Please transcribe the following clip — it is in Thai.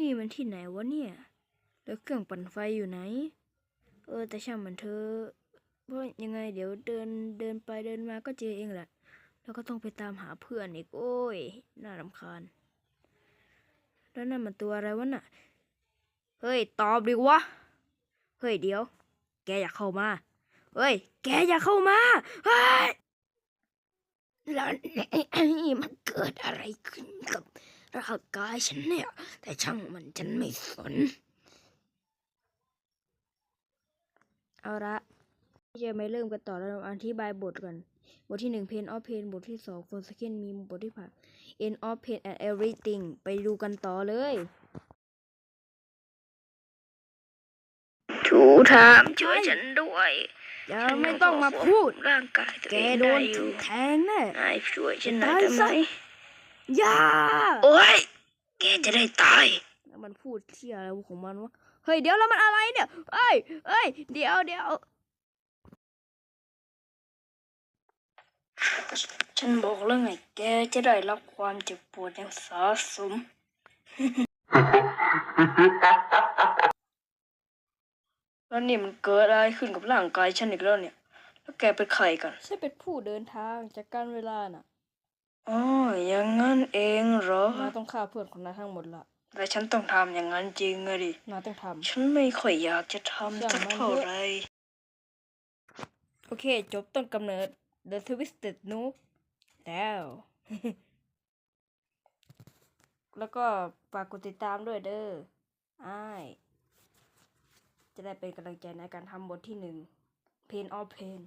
นี่มันที่ไหนวะเนี่ย แล้วเครื่องปั่นไฟอยู่ไหน เออแต่ช่างมันเถอเพราะยังไงเดี๋ยวเดินเดินไปเดินมาก็เจอเองแหละ แล้วก็ต้องไปตามหาเพื่อนอีก โอ้ย น่ารำคาญ แล้วนั่นมันตัวอะไรวะน่ะ เฮ้ย ตอบดิวะ เฮ้ยเดี๋ยว แกอยากเข้ามา เฮ้ย แกอยากเข้ามา เฮ้ยแล้วนี่มันเกิดอะไรขึ้นกับ ร่างกายฉันเนี่ย แต่ช่างมันฉันไม่สน เอาละที่จะไม่เริ่มกันต่อแล้วเราอธิบายบทกัน บทที่หนึ่ง Pain of Pain บทที่สอง For Second มีบทที่ผ่าน End of Pain and Everything ไปดูกันต่อเลยถูถามช่วยฉันด้วยอย่าไม่ต้องมาพูดร่างกายตัวแกเองโดได้นอยู่แทงแน่นายช่วยฉันหน่อยได้ไหม อย่าโอ้ยแกจะได้ตายแล้วมันพูดเที่ยอะไรของมันวะเฮ้ยเดี๋ยวแล้วมันอะไรเนี่ยเอ้ยเอ้ยเดี๋ยวเดี๋ยวฉันบอกแล้วไงแกจะได้รับความเจ็บปวดอย่างสาสมแล้วนี่มันเกิดอะไรขึ้นกับร่างกายฉันอีกแล้วเนี่ย แล้วแกเป็นใครกัน ฉันเป็นผู้เดินทางจากการเวลาน่ะ อ๋ออย่างนั้นเองเหรอ นายต้องฆ่าเพื่อนของนายทั้งหมดละแต่ฉันต้องทำอย่างนั้นจริงอะดิ นายต้องทฉันไม่ค่อยอยากจะทำสักเท่าไหรำโอเค จบต้นกำเนิด The Twisted Noob แล้ว แล้วก็ฝากกดติดตามด้วยเด้ออ้ายจะได้เป็นกำลังใจในการทำบทที่หนึ่ง Pain of Pain